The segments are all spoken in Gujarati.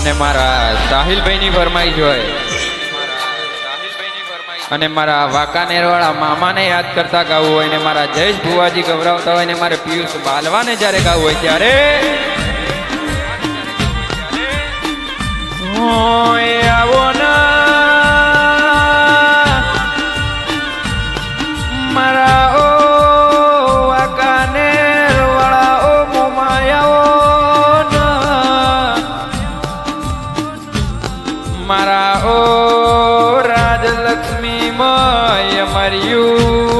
અને મારા સાહિલભાઈની ફરમાઈશ હોય. અને મારા વાંકાનેરવાળા મામાને યાદ કરતા ગાવું હોય ને મારા જયેશ ભુવાજી ગભરાવતા હોય ને મારે પિયુષ બાલવાને જ્યારે ગાવું હોય ત્યારે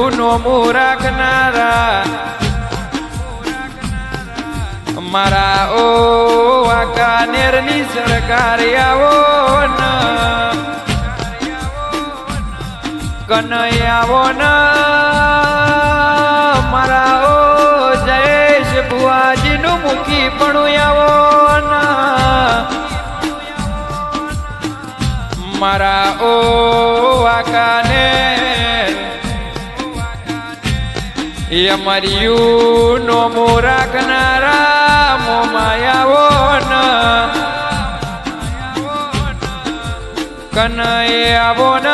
નોમું રાખનારા મારા ઓ વાંકાનેરની સરકાર આવો ન. કનૈયાવો ન. મારા ઓ જયેશ ભુવાજીનું મુખી પણ આવો ન. મારા ઓ વાકાને યમર્યું નોમો રાખનારા મોમાયાવો ન આવો ન.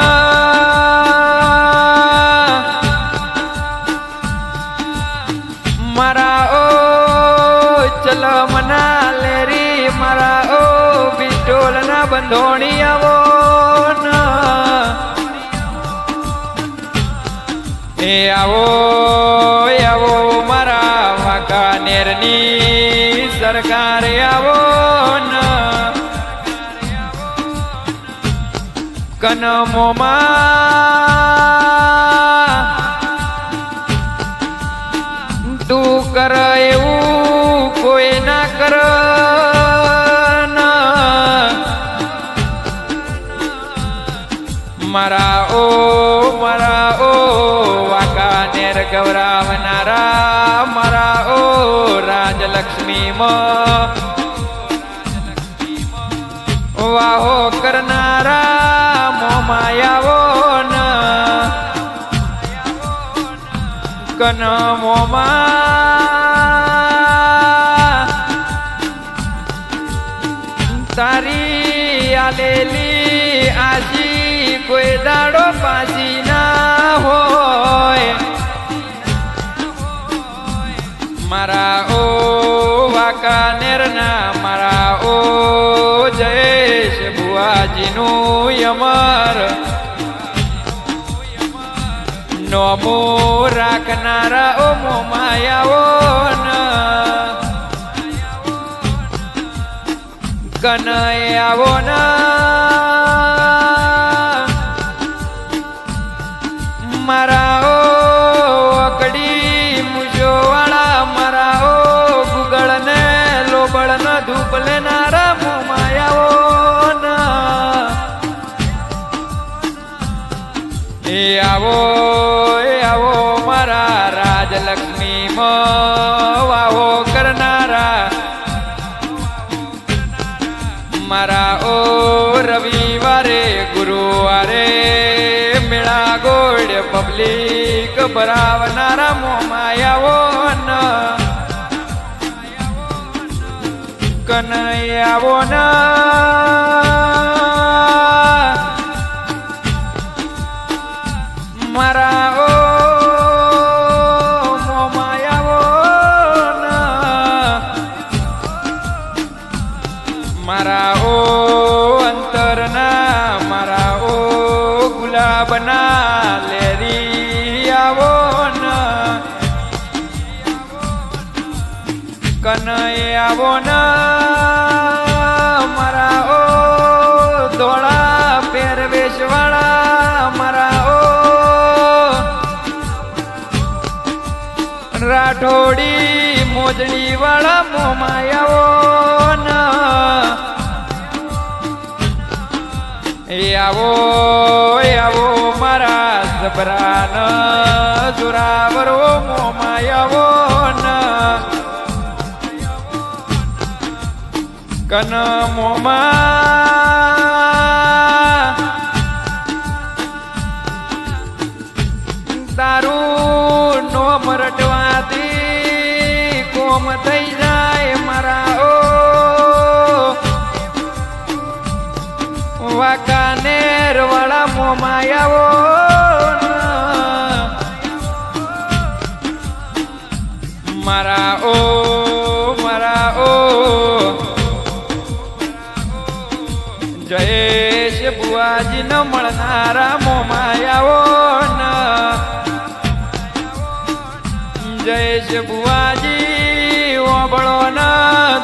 મારા ઓ ચલ મના લેરી મારા ઓ બિટોલ ના બંધોણી આવો ન. એ આવો સરકાર આવો ન. કનમોમાં તું કર રાજલક્ષ્મી વાહો કરનારા મોમાયાવો ન કનમોમાં તારી આલેલી ભુવાજીનું યમર. નોમો રાખનારા ઓ મોમાયાઓ ન કનૈયાવો ન આવો, એ આવો મારા રાજલક્ષ્મી વાવો કરનારા. મારા ઓ રવિવારે, ગુરુવારે મેળા ગોળ પબ્લિક ભરાવનારા મોમાયાવો ન. કનૈયાવો ન. કનૈયાવો ન, મારા ઓ ધોળા પહેરવેશ વાળા મારા ઓ રાઠોડી મોજડી વાળા મોમાયાઓ આવો આવો મારા જબરાન, જોરાવરો મોમાયાઓ કન મોમાં તારું નો મરટવાથી કોમ થઈ જાય મારા ઓ. વાકાનેર વાળા મોમાં જયેશ ન. મળનારા મોમાયાઓ જયેશ બુઆજી ઓબળો ન.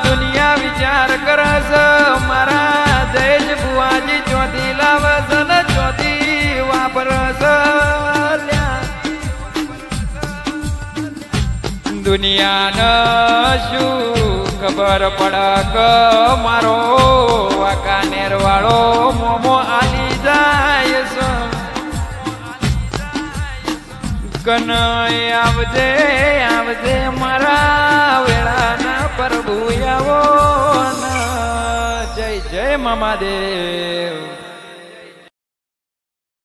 દુનિયા વિચાર કરસ મારા. જયેશ બુઆજી ચોથી લાવસ ન ચોથી વાપરસ. દુનિયા ન શું ખબર પડક, મારો વાંકાનેર વાળો મોમો આલી જાય છે કનય આવજે આવજે મારા વેળાના પ્રભુ આવો. જય જય મામાદેવ